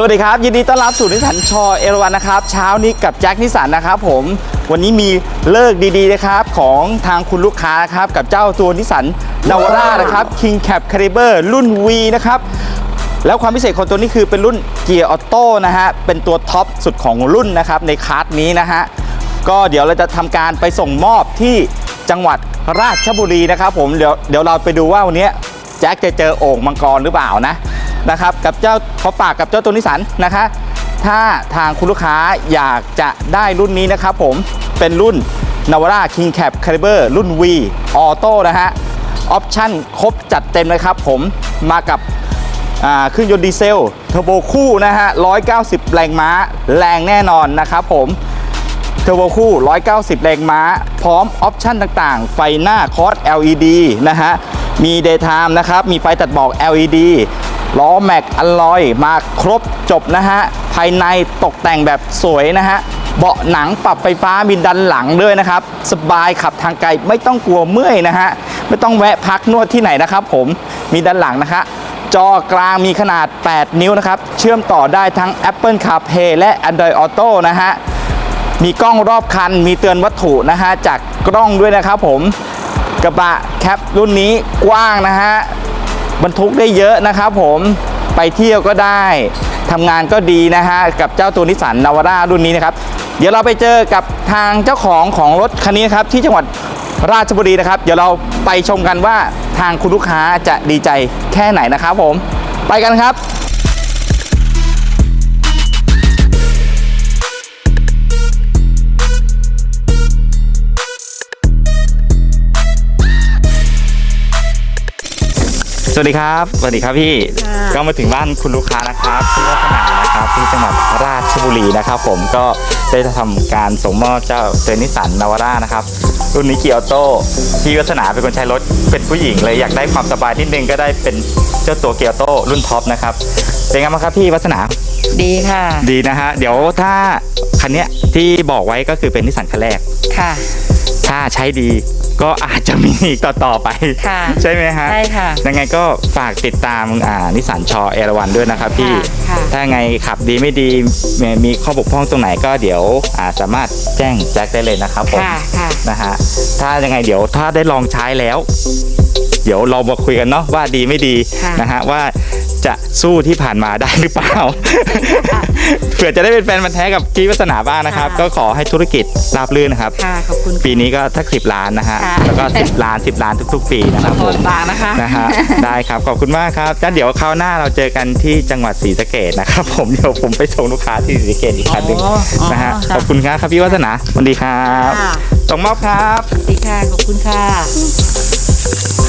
สวัสดีครับ ยินดีต้อนรับสู่นิสันชอเอราวันนะครับ เช้านี้กับแจ็คนิสันนะครับผมวันนี้มีเลิกดีๆนะครับของทางคุณลูกค้านะครับกับเจ้าตัวนิสันนาวาร่านะครับ King Cap Caliber รุ่น V นะครับแล้วความพิเศษของตัวนี้คือเป็นรุ่นเกียร์ออโต้นะฮะเป็นตัวท็อปสุดของรุ่นนะครับในคลาสนี้นะฮะก็เดี๋ยวเราจะทำการไปส่งมอบที่จังหวัดราชบุรีนะครับผมเดี๋ยวเดี๋ยวเราไปดูว่าวันนี้แจ็คจะเจอโอ่งมังกรหรือเปล่านะ นะครับกับเจ้าขอฝากกับเจ้าตัวนิสันนะคะ ถ้าทางคุณลูกค้าอยากจะได้รุ่นนี้นะครับผมเป็นรุ่น Navara King Cap Caliber รุ่น V Auto นะฮะออปชั่นครบจัดเต็มเลยครับผมมากับเครื่องยนต์ดีเซลเทอร์โบคู่นะฮะ 190 แรงม้าแรงแน่นอนนะครับผมเทอร์โบคู่ 190 แรงม้า พร้อมออปชั่นต่างๆ ไฟหน้าคอร์ส LED นะฮะ มี Daytime นะครับ มีไฟตัดหมอก LED ล้อแม็กอลลอยมาครบจบนะฮะ ภายในตกแต่งแบบสวยนะฮะ เบาะหนังปรับไฟฟ้ามีดันหลังด้วยนะครับ สบายขับทางไกลไม่ต้องกลัวเมื่อยนะฮะ ไม่ต้องแวะพักนวดที่ไหนนะครับผมมีด้านหลังนะคะจอกลางมีขนาด 8 นิ้วนะครับ เชื่อมต่อได้ทั้ง Apple CarPlay และ Android Auto นะฮะ มีกล้องรอบคัน มีเตือนวัตถุนะฮะ จากกล้องด้วยนะครับผม กระบะแคปรุ่นนี้กว้างนะฮะ บรรทุกได้เยอะนะครับผมไปเที่ยวก็ได้ทำงานก็ดีนะฮะกับเจ้าตัวนิสสันนาวาร่ารุ่นนี้นะครับ เดี๋ยวเราไปเจอกับทางเจ้าของของรถคันนี้นะครับที่จังหวัดราชบุรีนะครับ เดี๋ยวเราไปชมกันว่าทางคุณลูกค้าจะดีใจแค่ไหนนะครับผม ไปกันครับ วัสดีครับ สวัสดีครับพี่ค่ะก็มาถึงบ้านคุณลูกค้านะครับที่วัฒนานะครับที่จังหวัดราชบุรีนะครับผมก็ได้ทำการส่งมอบเจ้าเซนิสันนาวาร่านะครับ รุ่นนี้เกียร์ออโต้พี่วัฒนาเป็นคนใช้รถเป็นผู้หญิงเลยอยากได้ความสบายนิดนึงก็ได้เป็นเจ้าตัวเกียร์ออโต้รุ่นท็อปนะครับเป็นไงบ้างครับพี่วัฒนาดีค่ะ ดีนะฮะ เดี๋ยวถ้าคันเนี้ยที่บอกไว้ก็คือเป็นนิสสันคันแรกค่ะ ถ้าใช้ดีก็อาจจะมีอีกต่อๆไป ค่ะใช่ไหมฮะใช่ค่ะยังไงก็ฝากติดตามอ่านิสสันชอเอราวันด้วยนะครับพี่ค่ะ ถ้าไงขับดีไม่ดีมีมีข้อบกพร่องตรงไหนก็เดี๋ยวอ่าสามารถแจ้งแจ็คได้เลยนะครับผม ค่ะค่ะ นะฮะ ถ้ายังไงเดี๋ยวถ้าได้ลองใช้แล้วเดี๋ยวเรามาคุยกันเนาะว่าดีไม่ดีค่ะนะฮะว่าจะสู้ที่ผ่านมาได้หรือเปล่า เผื่อจะได้เป็นแฟนมันธุ์แท้กับกี้วัฒนาบ้างนะครับค่ะก็ขอให้ธุรกิจราบรื่นนะครับค่ะขอบคุณ ปีนี้ก็ทักสิบล้านนะฮะค่ะแล้วก็10ล้าน10ล้านทุก ๆ ปีนะครับขผอบมคุณบางนะคะนะฮะได้ครับขอบคุณมากครับจ้าเดี๋ยวคราวหน้าเราเจอกันที่จังหวัดศรีสะเกดนะครับ ผมเดี๋ยวผมไปส่งลูกค้าที่ศรีสะเกดอีกครั้งหนึ่งอ๋ออ๋อนะฮะค่ะขอบคุณครับครับพี่วัฒนาสวัสดีครับค่ะส่งมอบครับสวัสดีค่ะขอบคุณค่ะ